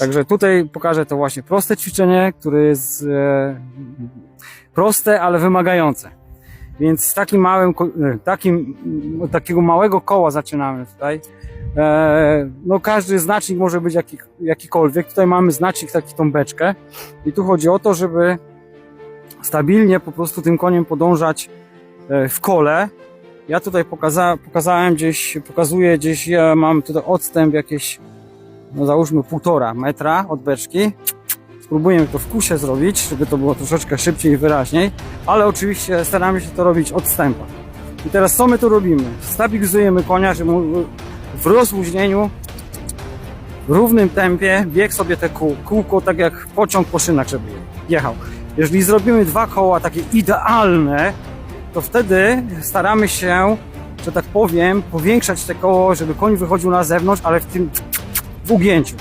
Także tutaj pokażę to właśnie proste ćwiczenie, które jest e, proste, ale wymagające. Więc z takim małym, e, takim, takiego małego koła zaczynamy tutaj. E, no każdy znacznik może być jaki, jakikolwiek. Tutaj mamy znacznik taki tą beczkę i tu chodzi o to, żeby stabilnie po prostu tym koniem podążać w kole. Ja tutaj pokaza, pokazałem gdzieś, pokazuję gdzieś, ja mam tutaj odstęp jakieś, no załóżmy półtora metra od beczki. Spróbujemy to w kusie zrobić, żeby to było troszeczkę szybciej i wyraźniej, ale oczywiście staramy się to robić odstępem. I teraz co my tu robimy? Stabilizujemy konia, żeby w rozluźnieniu, w równym tempie biegł sobie te kół, kółko, tak jak pociąg po szynach, żeby jechał. Jeżeli zrobimy dwa koła takie idealne, to wtedy staramy się, że tak powiem, powiększać te koło, żeby koń wychodził na zewnątrz, ale w tym w ugięciu.